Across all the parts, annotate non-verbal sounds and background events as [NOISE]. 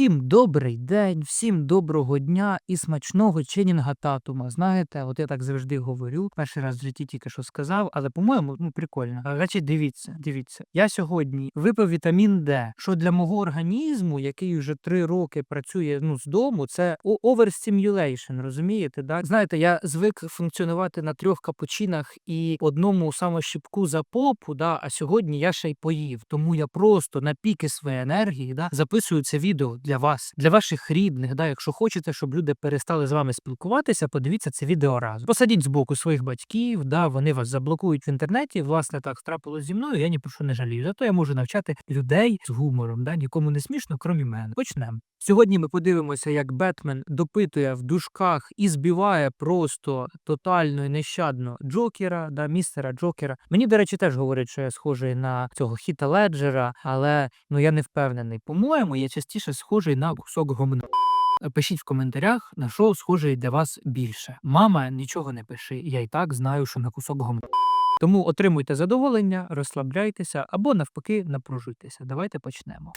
Всім добрий день, всім доброго дня і смачного Ченінга Татума. Знаєте, от я так завжди говорю. Перший раз в житті тільки що сказав, але по-моєму, ну прикольно. Значить, дивіться, дивіться. Я сьогодні випив вітамін Д, що для мого організму, який вже три роки працює ну з дому, це overstimulation, розумієте? Да? Знаєте, я звик функціонувати на трьох капучинах і одному самощіпку за попу. Да? А сьогодні я ще й поїв. Тому я просто на піки своєї енергії да, записую це відео для вас, для ваших рідних. Да? Якщо хочете, щоб люди перестали з вами спілкуватися, подивіться це відео разом. Посадіть з боку своїх батьків, да, вони вас заблокують в інтернеті. Власне, так трапилось зі мною. Я ні про що не жалію. Зато я можу навчати людей з гумором. Да? Нікому не смішно, крім мене. Почнемо. Сьогодні ми подивимося, як Бетмен допитує в дужках і збиває просто тотально і нещадно Джокера, да, містера Джокера. Мені, до речі, теж говорять, що я схожий на цього Хіта Леджера, але ну я не впевнений. По-моєму, я частіше схожий на кусок гомна. Пишіть в коментарях, на що схожий для вас більше. Мама, нічого не пиши. Я і так знаю, що на кусок гомна. Тому отримуйте задоволення, розслабляйтеся або навпаки напружуйтеся. Давайте почнемо.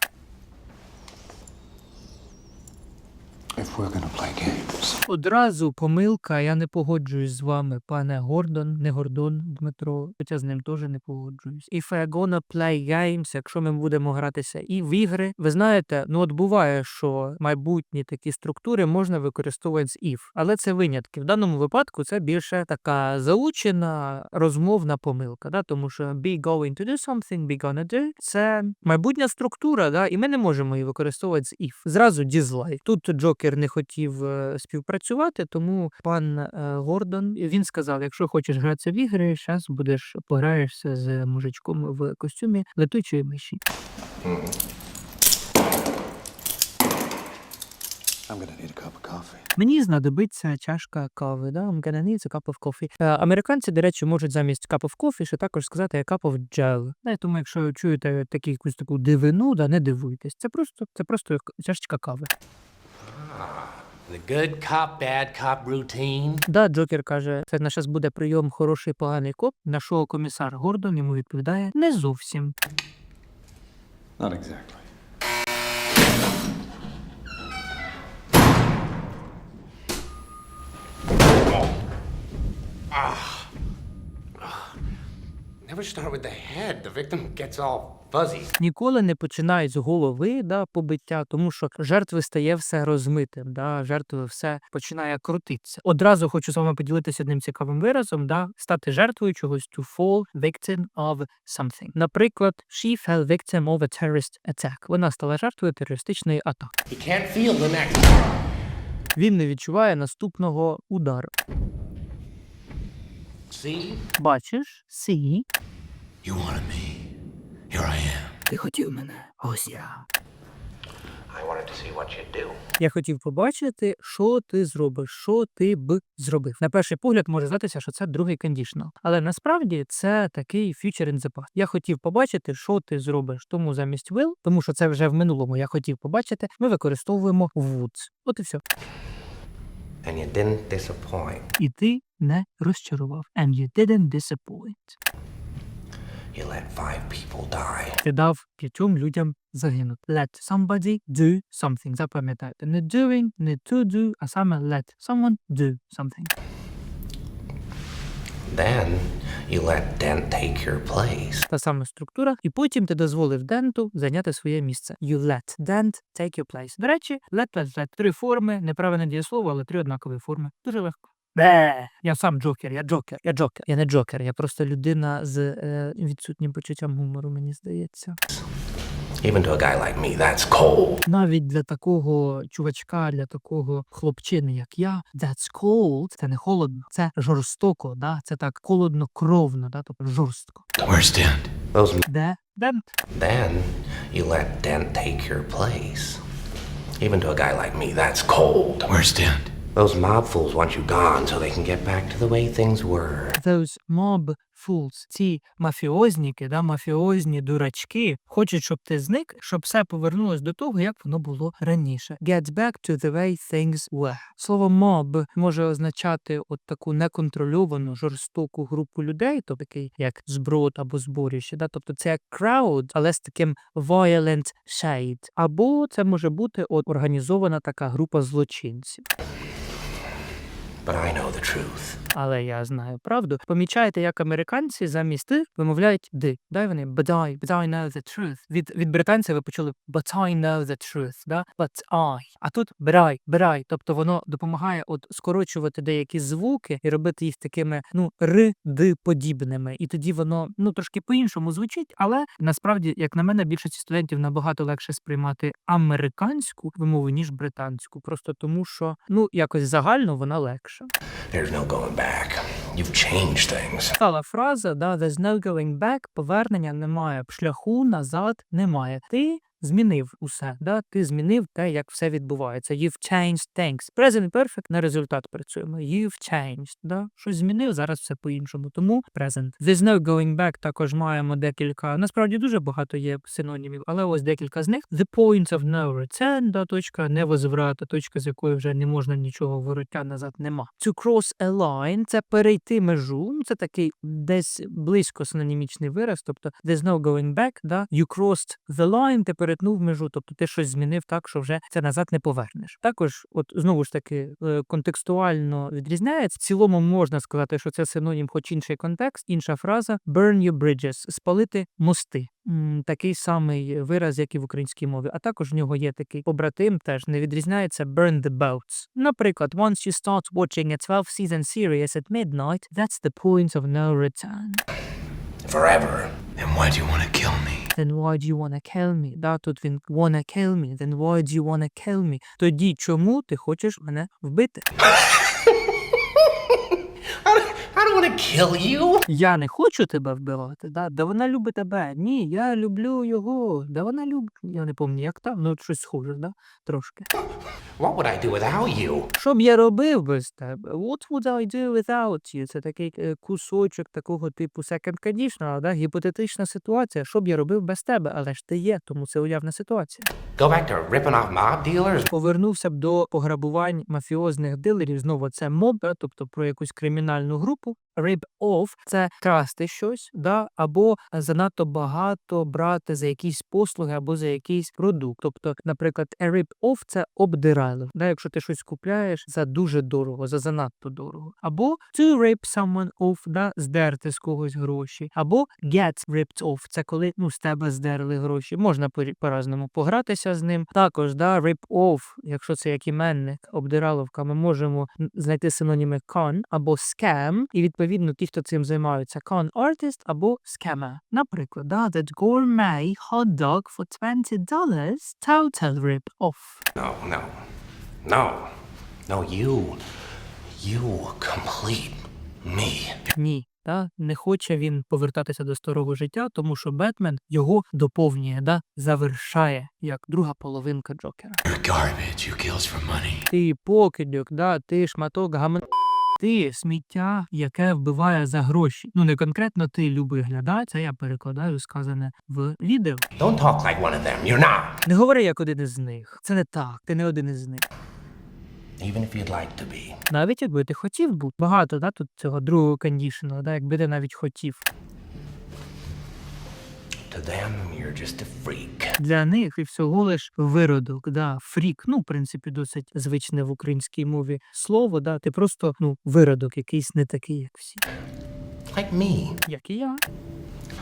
If we're gonna play games, Одразу помилка, я не погоджуюсь з вами, пане Гордон, не Гордон Дмитро, хоча з ним теж не погоджуюсь. If we're gonna play games, якщо ми будемо гратися і в ігри, ви знаєте, ну от буває, що майбутні такі структури можна використовувати з if, але це винятки. В даному випадку це більше така заучена розмовна помилка, да? тому що be going to do something, be gonna do – це майбутня структура, да? і ми не можемо її використовувати з if. Зразу дізлайк. Тут Джокер не хотів е, співпрацювати, тому пан е, Гордон він сказав: якщо хочеш гратися в ігри, зараз будеш пограєшся з мужичком в костюмі летучої миші. I'm gonna need a cup of coffee. Мені знадобиться чашка кави. Да? I'm gonna need a cup of coffee. Е, американці, до речі, можуть замість cup of coffee ще також сказати a cup of gel. Да, тому якщо чуєте таку якусь таку дивину, да, не дивуйтесь. Це просто, це просто чашечка кави. The good cop, bad cop routine. Да, Джокер каже, це на щас буде прийом хороший поганий коп. На що комісар Гордон йому відповідає не зовсім. Not exactly. Never start with the head. The victim gets all. Ніколи не починай з голови да, побиття, тому що жертви стає все розмитим. Да, жертви все починає крутитися. Одразу хочу з вами поділитися одним цікавим виразом, да, стати жертвою чогось to fall victim of something. Наприклад, she fell victim of a terrorist attack. Вона стала жертвою терористичної атаки. He can't feel the next. Він не відчуває наступного удару. See? Бачиш, see, You wanted me. Here I am. ти хотів мене. Ось я. I wanted to see what you'd do. Я хотів побачити, що ти зробиш, що ти б зробив. На перший погляд може здатися, що це другий кондішнл. Але насправді це такий future in the past. Я хотів побачити, що ти зробиш. Тому замість will, тому що це вже в минулому я хотів побачити, ми використовуємо would. От і все. And you didn't disappoint. І ти не розчарував. And you didn't disappoint. You let five people die. Ти дав п'ятьом людям загинути. Let somebody do something. Запам'ятайте. Не doing, не to do, а саме let someone do something. Then you let Dent take your place. та сама структура, і потім ти дозволив Денту зайняти своє місце. You let Dent take your place. До речі, let, let, let. Три форми, неправильне дієслово, але три однакові форми. Дуже легко. Бе. Я сам джокер, я джокер, я джокер. Я не джокер, я просто людина з е, відсутнім почуттям гумору, мені здається. Even to a guy like me, that's cold. Навіть для такого чувачка, для такого хлопчини, як я, that's cold, це не холодно, це жорстоко, да? це так холодно кровно, да? тобто жорстко. Where's Dent? Those. Де Дент? Then you let Dent take your place. Even to a guy like me, that's cold. Where's Dent? Those mob fools want you gone so they can get back to the way things were. Those mob fools. Ці мафіозніки, да, мафіозні дурачки хочуть, щоб ти зник, щоб все повернулось до того, як воно було раніше. Get back to the way things were. Слово mob може означати от таку неконтрольовану, жорстоку групу людей, то такий як зброд або зборище. Да? Тобто це як crowd, але з таким violent shade. Або це може бути от організована така група злочинців. But I know the truth. Але я знаю правду. Помічаєте, як американці замість ти вимовляють ди. Да, і вони but I, but I know the truth. Від, від британця ви почули but I know the truth, да? but I. А тут but I. Тобто воно допомагає от скорочувати деякі звуки і робити їх такими ну ри ди подібними. І тоді воно ну трошки по-іншому звучить, але насправді, як на мене, більшості студентів набагато легше сприймати американську вимову, ніж британську. Просто тому, що ну якось загально вона легша. There's no going back. You've changed things. Стала фраза, да, there's no going back, повернення немає, шляху назад немає. Ти змінив усе, да, ти змінив те, як все відбувається. You've changed things. Present perfect на результат працюємо. You've changed, да, щось змінив, зараз все по-іншому. Тому present. There's no going back також маємо декілька, насправді дуже багато є синонімів, але ось декілька з них. The point of no return, да, точка невозврату, точка, з якої вже не можна нічого вороття назад нема. To cross a line – це перейти межу, ну, це такий десь близько синонімічний вираз, тобто there's no going back, да? you crossed the line, ти перетнув межу, тобто ти щось змінив так, що вже це назад не повернеш. Також, от знову ж таки, е, контекстуально відрізняється. В цілому можна сказати, що це синонім, хоч інший контекст, інша фраза burn your bridges – спалити мости. Такий самий вираз, як і в українській мові. А також в нього є такий побратим, теж не відрізняється burn the boats. Наприклад, once you start watching a 12-season series at midnight, that's the point of no return. Forever. Then why do you want to kill me? Then why do you wanna kill me? Да, тут він wanna kill me. Then why do you wanna kill me? Тоді чому ти хочеш мене вбити? To kill you. Я не хочу тебе вбивати, да? да вона любить тебе. Ні, я люблю його. Да вона любить. Я не пам'ятаю, як там, ну щось схоже, да? Трошки. What would I do without you? Що б я робив без тебе? What would I do without you? Це такий е, кусочок такого типу second conditional, да? гіпотетична ситуація. Що б я робив без тебе? Але ж ти є, тому це уявна ситуація. Go back to ripping off mob dealers? Повернувся б до пограбувань мафіозних дилерів. Знову це моб, да? тобто про якусь кримінальну групу. Rip off – це красти щось, да? або занадто багато брати за якісь послуги або за якийсь продукт. Тобто, наприклад, a rip off – це обдирайло. Да? Якщо ти щось купляєш за дуже дорого, за занадто дорого. Або to rip someone off, да? здерти з когось гроші. Або get ripped off – це коли ну, з тебе здерли гроші. Можна по- по-разному погратися з ним. Також да, rip off, якщо це як іменник, обдираловка, ми можемо знайти синоніми con або scam, і відповідно ті, хто цим займаються, con artist або scammer. Наприклад, да, that gourmet hot dog for $20 total rip off. No, no. No. No, you. You complete me. Ні. Та не хоче він повертатися до старого життя, тому що Бетмен його доповнює, да, завершає як друга половинка Джокера. You're garbage. You kills for money. Ти покидьок, да, ти шматок гамн. Ти сміття, яке вбиває за гроші. Ну не конкретно ти любий глядач, це я перекладаю сказане в відео. Don't talk like one of them. You're not. Не говори як один із них. Це не так. Ти не один із них. Even if you'd like to be. Навіть якби ти хотів бути. Багато да, тут цього другого кондішену, да, якби ти навіть хотів. To them, you're just a freak. Для них і всього лиш виродок, да, фрік. Ну, в принципі, досить звичне в українській мові слово, да, ти просто ну, виродок, якийсь не такий, як всі. Like me. Як і я.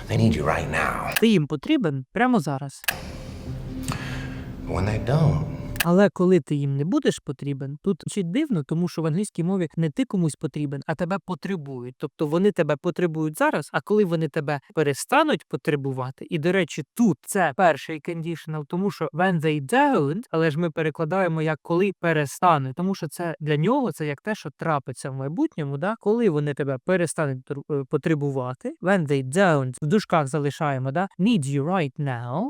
They need you right now. Ти їм потрібен прямо зараз. When they don't, Але коли ти їм не будеш потрібен, тут чи дивно, тому що в англійській мові не ти комусь потрібен, а тебе потребують. Тобто вони тебе потребують зараз, а коли вони тебе перестануть потребувати, і до речі, тут це перший conditional, тому що when they don't, але ж ми перекладаємо як коли перестануть, тому що це для нього це як те, що трапиться в майбутньому, да? коли вони тебе перестануть е, потребувати, when they don't, в дужках залишаємо, да? need you right now.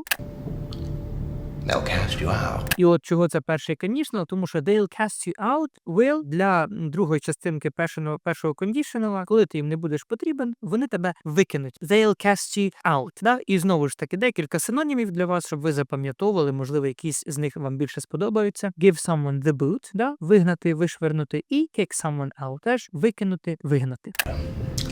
They'll cast you out. І от чого це перший conditional, тому що they'll cast you out will для другої частинки першого, першого conditional, коли ти їм не будеш потрібен, вони тебе викинуть. They'll cast you out. Да? І знову ж таки декілька синонімів для вас, щоб ви запам'ятовували, можливо, якісь з них вам більше сподобаються. Give someone the boot, да? вигнати, вишвернути, і kick someone out, теж викинути, вигнати.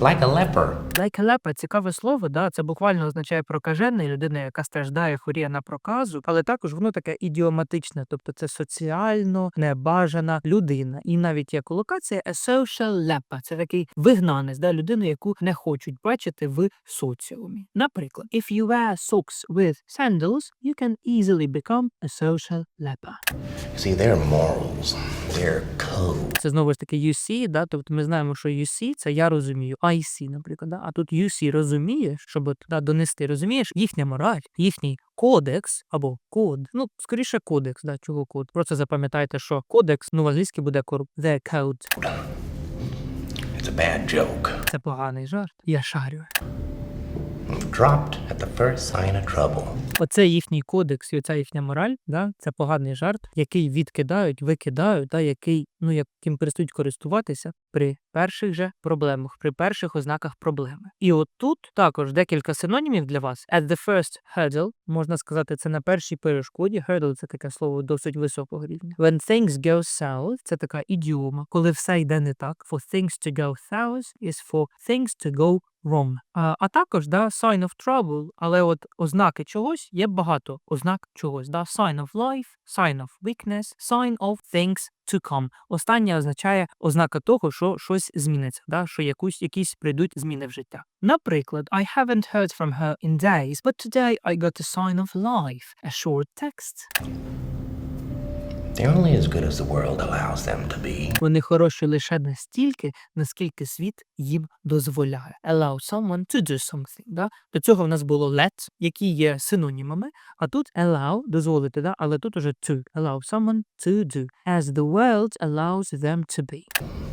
Like a leper. Лайкалепа цікаве слово, да, це буквально означає прокажений, людина, яка страждає, хворіє на проказу, але також воно таке ідіоматичне, тобто це соціально небажана людина. І навіть є колокація a social leper, це такий вигнанець, да, людину, яку не хочуть бачити в соціумі. Наприклад, if you wear socks with sandals, you can easily become a social leper. See, their morals, their code. Це знову ж таки UC, да, тобто ми знаємо, що UC – це я розумію, IC, наприклад, да, а тут UC розуміє, щоб туди донести, розумієш, їхня мораль, їхній кодекс або код, ну, скоріше кодекс, да, чого код. Просто запам'ятайте, що кодекс, ну, в англійській буде кор- the code. It's a bad joke. Це поганий жарт. Я шарю. Dropped at the first sign of trouble. Оце їхній кодекс і оця їхня мораль, да, це поганий жарт, який відкидають, викидають, да, який, ну, яким перестають користуватися при перших же проблемах, при перших ознаках проблеми. І от тут також декілька синонімів для вас. At the first hurdle, можна сказати, це на першій перешкоді. Hurdle – це таке слово досить високого рівня. When things go south, це така ідіома, коли все йде не так. For things to go south is for things to go wrong. А, а також да, sign of trouble, але от ознаки чогось є багато ознак чогось. Да? Sign of life, sign of weakness, sign of things to come. Останнє означає ознака того, що щось зміниться, да? що якусь, якісь прийдуть зміни в життя. Наприклад, I haven't heard from her in days, but today I got a sign of life, a short text. Вони хороші лише настільки, наскільки світ їм дозволяє. Allow someone to do something. Да? До цього в нас було let, які є синонімами, а тут allow дозволити, да? але тут уже to. Allow someone to do. As the world allows them to be.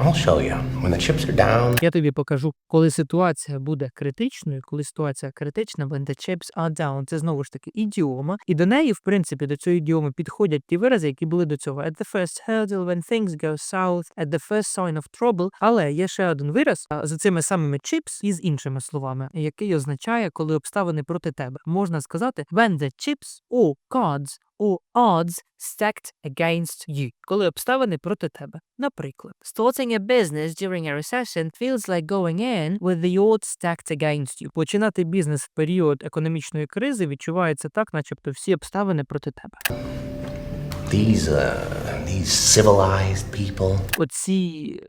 I'll show you. When the chips are down, Я тобі покажу, коли ситуація буде критичною, коли ситуація критична, when the chips are down, це знову ж таки ідіома, і до неї, в принципі, до цієї ідіоми підходять ті вирази, які були до цього. At the first hurdle, when things go south, at the first sign of trouble. Але є ще один вираз за цими самими chips і з іншими словами, який означає, коли обставини проти тебе. Можна сказати when the chips or cards or odds stacked against you, коли обставини проти тебе. Наприклад, starting a business during a recession feels like going in with the odds stacked against you. Починати бізнес в період економічної кризи відчувається так, начебто всі обставини проти тебе. these, uh, these civilized people, Оці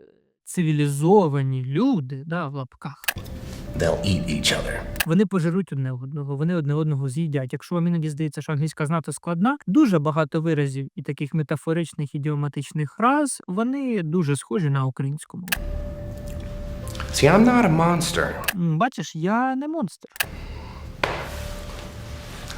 цивілізовані люди, да, в лапках. They'll eat each other. Вони пожируть одне одного, вони одне одного з'їдять. Якщо вам іноді здається, що англійська знати складна, дуже багато виразів і таких метафоричних ідіоматичних фраз, вони дуже схожі на українську мову. See, I'm not a monster. Бачиш, я не монстр.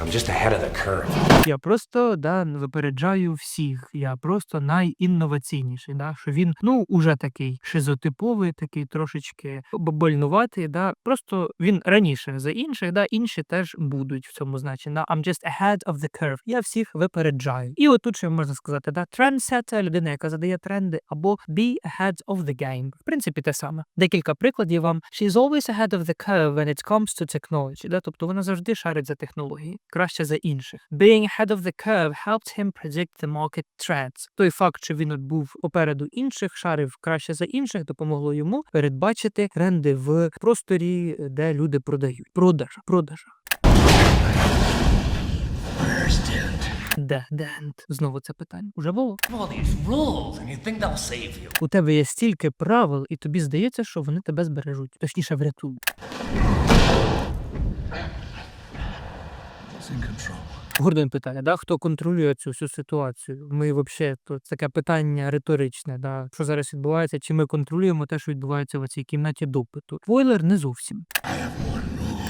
I'm just ahead of the curve. Я просто да, випереджаю всіх. Я просто найінноваційніший. Да? Що він ну уже такий шизотиповий, такий трошечки бабольнуватий. Да? Просто він раніше за інших, да? інші теж будуть в цьому значенні. Да? I'm just ahead of the curve. Я всіх випереджаю. І отут ще можна сказати, да? trendsetter – людина, яка задає тренди, або be ahead of the game. В принципі, те саме. Декілька прикладів вам. She's always ahead of the curve when it comes to technology. Да? Тобто вона завжди шарить за технології, краще за інших. Being ahead of the curve helped him predict the market trends. Той факт, що він от був попереду інших, шарив краще за інших, допомогло йому передбачити тренди в просторі, де люди продають. Продажа, продажа. Де дент? Знову це питання. Уже було. У тебе є стільки правил, і тобі здається, що вони тебе збережуть, точніше врятують. It's in control. Гордон питає, да, хто контролює цю всю ситуацію? Ми взагалі то таке питання риторичне, да, що зараз відбувається, чи ми контролюємо те, що відбувається в цій кімнаті допиту. Бойлер не зовсім.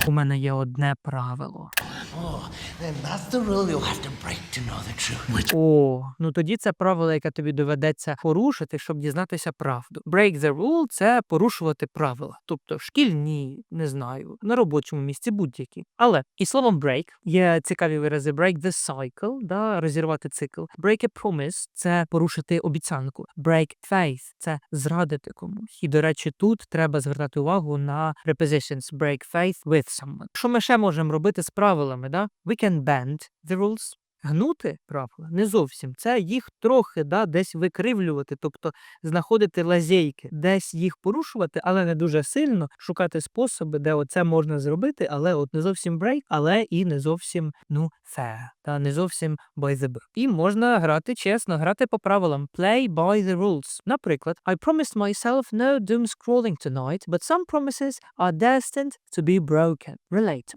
У мене є одне правило. Oh, then that's the rule you'll have to break to know the truth. Which О, ну тоді це правило, яке тобі доведеться порушити, щоб дізнатися правду. Break the rule – це порушувати правила, тобто шкільні, не знаю, на робочому місці будь-які. Але і словом break є цікаві вирази break the cycle, да, розірвати цикл. Break a promise – це порушити обіцянку. Break faith – це зрадити комусь. І, до речі, тут треба звертати увагу на prepositions break faith with someone. Що ми ще можемо робити з правилами? Да? We can bend the rules. Гнути правила не зовсім. Це їх трохи да, десь викривлювати, тобто знаходити лазейки, десь їх порушувати, але не дуже сильно шукати способи, де оце можна зробити, але от не зовсім break, але і не зовсім ну fair, та не зовсім by the book. І можна грати чесно, грати по правилам. Play by the rules. Наприклад, I promised myself no doom scrolling tonight, but some promises are destined to be broken. Relate.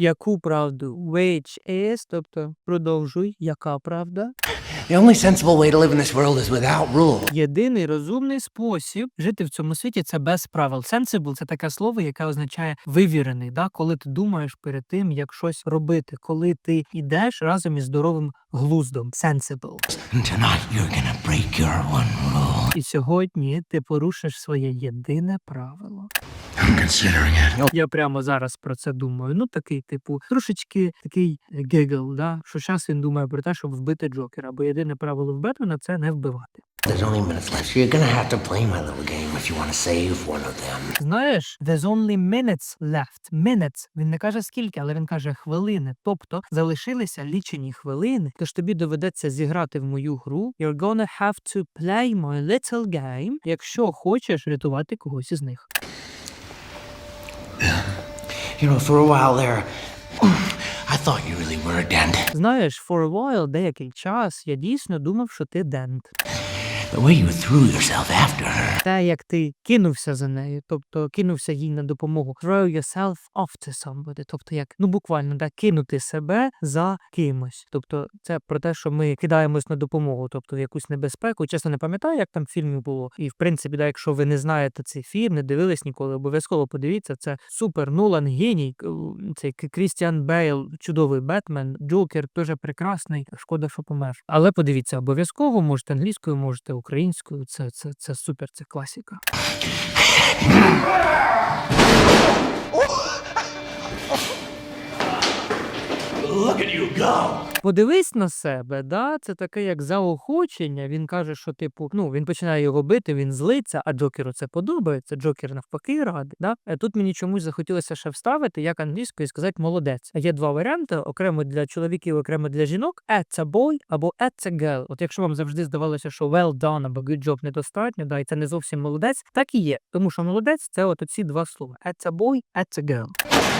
Яку правду? Which is, тобто продовжуй, яка правда? the only sensible way to live in this world is without rule. Єдиний розумний спосіб жити в цьому світі це без правил. Sensible – це таке слово, яке означає вивірений, да? коли ти думаєш перед тим, як щось робити, коли ти йдеш разом із здоровим глуздом. Sensible. And tonight you're gonna break your one rule. І сьогодні ти порушиш своє єдине правило. I'm considering it. Я прямо зараз про це думаю. Ну такий, типу, трошечки такий гегл, да? що зараз він думає про те, щоб вбити Джокера, бо єдине правило в Бетмена – це не вбивати. There's only minutes left, you're gonna have to play my little game if you want to save one of them. Знаєш, there's only minutes left. Minutes. Він не каже скільки, але він каже хвилини. Тобто залишилися лічені хвилини. Тож тобі доведеться зіграти в мою гру. You're gonna have to play my little game, якщо хочеш рятувати когось із них. You know, for a while there, I thought you really were a dent. Знаєш, for a while, деякий час, я дійсно думав, що ти дент. The way you threw yourself after her. Те, як ти кинувся за нею, тобто кинувся їй на допомогу. Throw yourself after somebody. Тобто, як ну буквально да, кинути себе за кимось. Тобто, це про те, що ми кидаємось на допомогу, тобто в якусь небезпеку. Чесно, не пам'ятаю, як там в фільмі було. І в принципі, да, якщо ви не знаєте цей фільм, не дивились ніколи, обов'язково подивіться. Це супер Нолан геній. Цей Крістіан Бейл, чудовий Бетмен, Джокер теж прекрасний. Шкода, що помер. Але подивіться, обов'язково можете англійською, можете українською. Це, це, це супер, це класіка. Look at you go. Подивись на себе, да, це таке як заохочення. Він каже, що типу, ну він починає його бити, він злиться, а Джокеру це подобається. Джокер навпаки радий. Да? Е, Тут мені чомусь захотілося ще вставити, як англійською сказати молодець. Є два варіанти: окремо для чоловіків, окремо для жінок. It's a boy або it's a girl. От якщо вам завжди здавалося, що well done або good job недостатньо, да, і це не зовсім молодець, так і є. Тому що молодець це от оці два слова: it's a boy, it's a girl.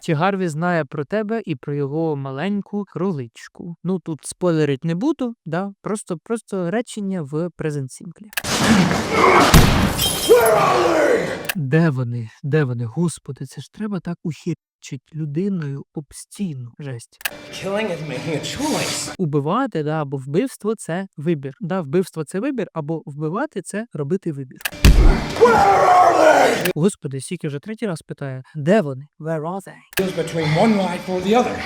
Чи Гарві знає про тебе і про його маленьку кроличку? Ну тут спойлерить не буду, да? просто, просто речення в презент сімплі. Де вони? Де вони? Господи, це ж треба так ухірчить людиною об стіну. Жесть. Killing is making a choice. Убивати, да, або вбивство це вибір. Да, вбивство це вибір, або вбивати це робити вибір. Господи, Сікі вже третій раз питає, де вони? Where are they? Between one life or the other.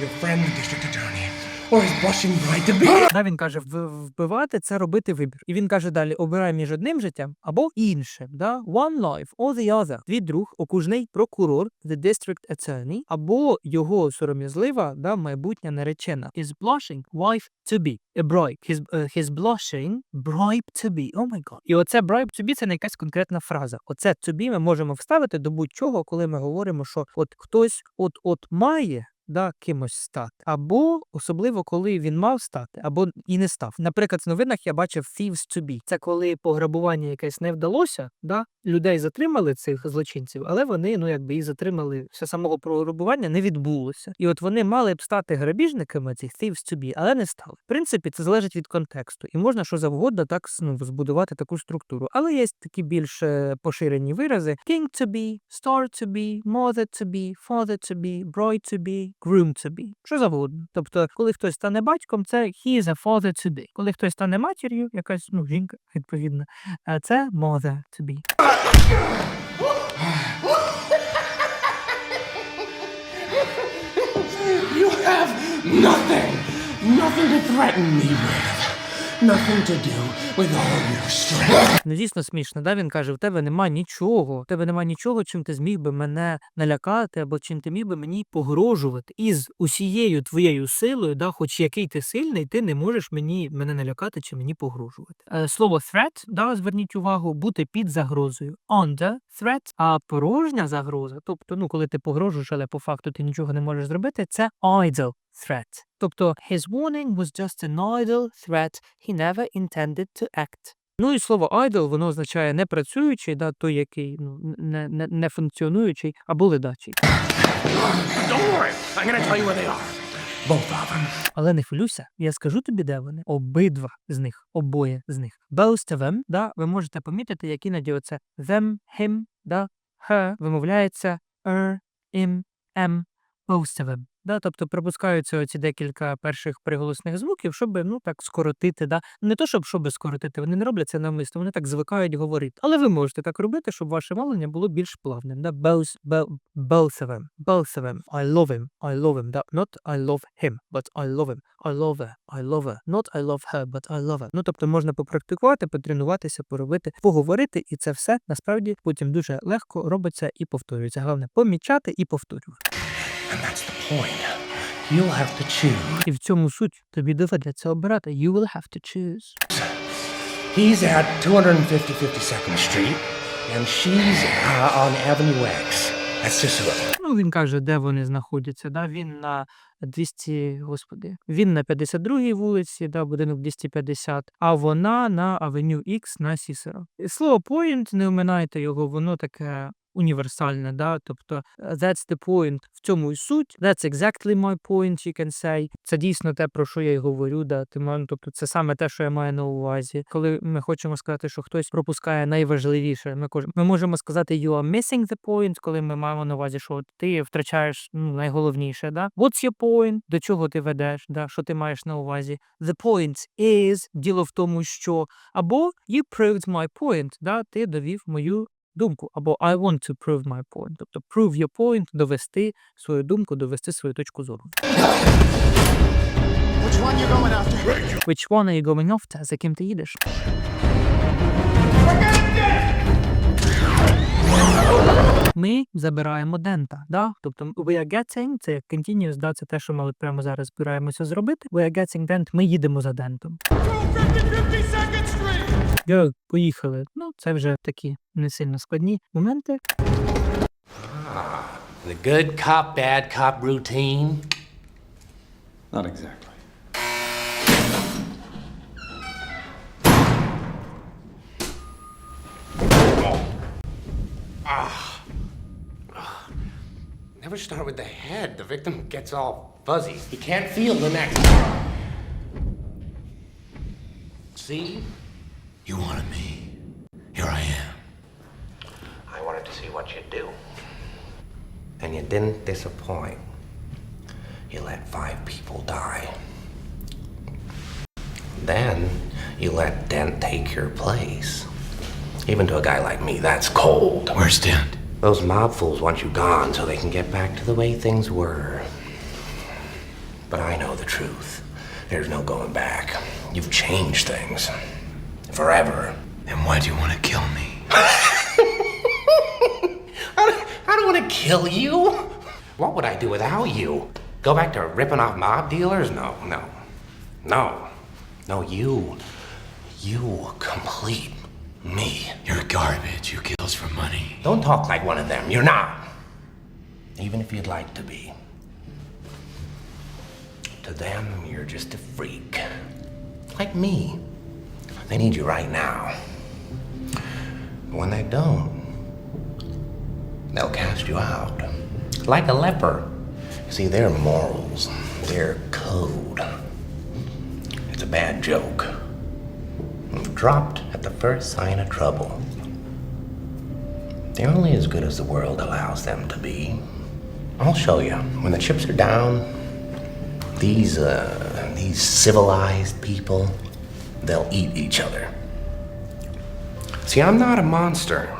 Your friend, the district attorney, or his blushing bride. Да, він каже, вбивати це робити вибір. І він каже далі: обирай між одним життям або іншим. Да? One life or the other. Твій друг, окружний прокурор, the district attorney, або його сором'язлива, да, майбутня наречена. His blushing wife to be. A bribe. His, е, his blushing bribe to be. Oh my god. І оце bribe to be це не якась конкретна фраза. Оце to be ми можемо вставити до будь-чого, коли ми говоримо, що от хтось от-от має да, кимось стати. Або особливо, коли він мав стати, або і не став. Наприклад, в новинах я бачив thieves to be. Це коли пограбування якесь не вдалося, да, людей затримали цих злочинців, але вони ну якби і затримали все самого пограбування не відбулося. І от вони мали б стати грабіжниками цих thieves to be, але не стали. В принципі, це залежить від контексту, і можна що завгодно так ну, збудувати таку структуру. Але є такі більш е, поширені вирази: king to be, star to be, mother to be, father to be, bride to be, groom to be. Що завгодно. Тобто, коли хтось стане батьком, це he is a father to be. Коли хтось стане матір'ю, якась ну, жінка, відповідно, е, це mother to be. You have nothing, nothing to threaten me with. Nothing to do Ну, дійсно смішно, да? Він каже: в тебе нема нічого, в тебе нема нічого, чим ти зміг би мене налякати, або чим ти міг би мені погрожувати. І з усією твоєю силою, да, хоч який ти сильний, ти не можеш мені мене налякати чи мені погрожувати. Е, слово threat, да, зверніть увагу, бути під загрозою. Under threat, а порожня загроза, тобто, ну, коли ти погрожуєш, але по факту ти нічого не можеш зробити, це idle threat. Тобто, his warning was just an idle threat. He never intended to act. Ну і слово idle, воно означає непрацюючий, да, той, який ну, не, не, не функціонуючий або ледачий. Але не хвилюйся, я скажу тобі, де вони. Обидва з них, обоє з них. Both of them, да, ви можете помітити, як іноді оце them, him, да, her вимовляється er, im, em, both of them. Да, тобто пропускаються оці декілька перших приголосних звуків, щоб ну так скоротити. Да. Не то, щоб щоб скоротити, вони не роблять це навмисно, вони так звикають говорити. Але ви можете так робити, щоб ваше мовлення було більш плавним. Да. Of them. I love him, I love him. Да. Not I love him, but I love him. I love her, I love her. Not I love her, but I love her. Ну, тобто можна попрактикувати, потренуватися, поробити, поговорити, і це все насправді потім дуже легко робиться і повторюється. Головне помічати і повторювати. Point. You'll have to choose. І в цьому суть тобі доведеться обирати. You will have to choose. He's at 250 52nd Street, and she's uh, on Avenue X. That's just. Ну, він каже, де вони знаходяться. Да? Він на 200, господи, він на 52-й вулиці, да, будинок 250, а вона на Авеню X на Сісера. Слово point, не оминайте його, воно таке універсальне, да? тобто е, that's the point, в цьому і суть, that's exactly my point, you can say. Це дійсно те, про що я й говорю, да? тобто це саме те, що я маю на увазі. Коли ми хочемо сказати, що хтось пропускає найважливіше, ми, ми можемо сказати you are missing the point, коли ми маємо на увазі, що ти втрачаєш ну, найголовніше. Да? What's your point? До чого ти ведеш? Да? Що ти маєш на увазі? The point is, діло в тому, що або you proved my point, да? ти довів мою думку, або I want to prove my point. Тобто prove your point, довести свою думку, довести свою точку зору. Which one you going after? Which one are you going after? За ким ти їдеш? Ми забираємо дента, да? Тобто we are getting, це як continuous, да, це те, що ми прямо зараз збираємося зробити. We are getting dent, ми їдемо за дентом. 50, 50, 50. Йо, поїхали. Ну, це вже такі не сильно складні моменти. Ah, the good cop, bad cop routine? Not exactly. Ah. Ah. Never start with the head. The victim gets all fuzzy. He can't feel the neck. See? You wanted me. Here I am. I wanted to see what you'd do. And you didn't disappoint. You let five people die. Then you let Dent take your place. Even to a guy like me, that's cold. Where's Dent? Those mob fools want you gone so they can get back to the way things were. But I know the truth. There's no going back. You've changed things. Forever. And why do you want to kill me? [LAUGHS] I don't, I don't want to kill you. What would I do without you? Go back to ripping off mob dealers? No, no. No. No, you. You complete me. You're garbage. You kills for money. Don't talk like one of them. You're not. Even if you'd like to be. To them, you're just a freak. Like me. They need you right now. But When they don't, they'll cast you out. Like a leper. See, their morals, their code. It's a bad joke. Dropped at the first sign of trouble. They're only as good as the world allows them to be. I'll show you. When the chips are down, these uh, these civilized people, they'll eat each other. See, I'm not a monster.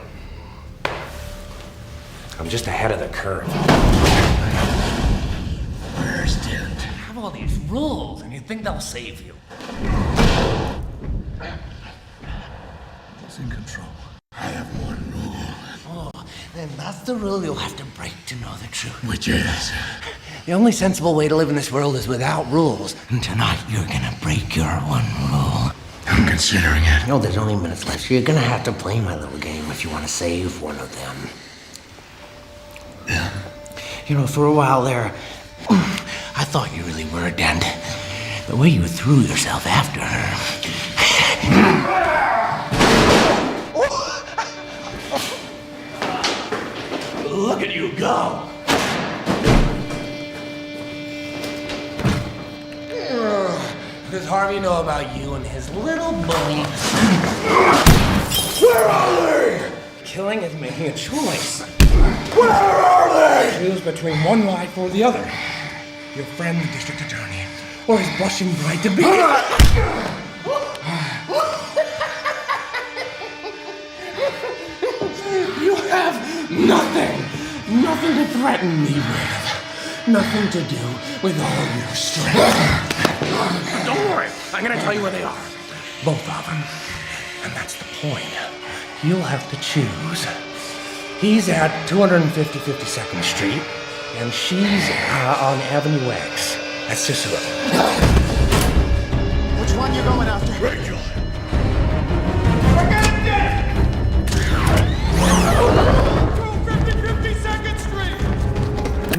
I'm just ahead of the curve. Understand? have all these rules, and you think they'll save you. Who's in control? I have one rule, Oh, then that's the rule you'll have to break to know the truth. which is The only sensible way to live in this world is without rules. And tonight you're gonna break your one rule. I'm considering it. No, there's only minutes left, so you're gonna have to play my little game if you want to save one of them. Yeah. You know, for a while there, I thought you really were a dent. The way you threw yourself after her. Look at you go! Does Harvey know about you and his little bully? Where are they? Killing is making a choice. Where are they? Choose between one life or the other. Your friend, the district attorney, or his blushing bride to be. [SIGHS] you have nothing, nothing to threaten me with, nothing to do with all your strength. Don't worry, I'm gonna tell you where they are. Both of them. And that's the point. You'll have to choose. He's at 250 52nd Street, and she's uh, on Avenue X. That's Cicero. Which one you going after?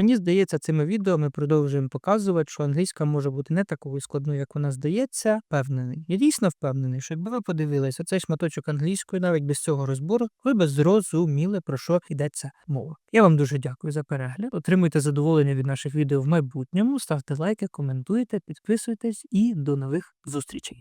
Мені здається, цими відео ми продовжуємо показувати, що англійська може бути не такою складною, як вона здається. Впевнений. Я дійсно впевнений, що якби ви подивилися цей шматочок англійської, навіть без цього розбору, ви б зрозуміли, про що йдеться мова. Я вам дуже дякую за перегляд. Отримуйте задоволення від наших відео в майбутньому. Ставте лайки, коментуйте, підписуйтесь і до нових зустрічей.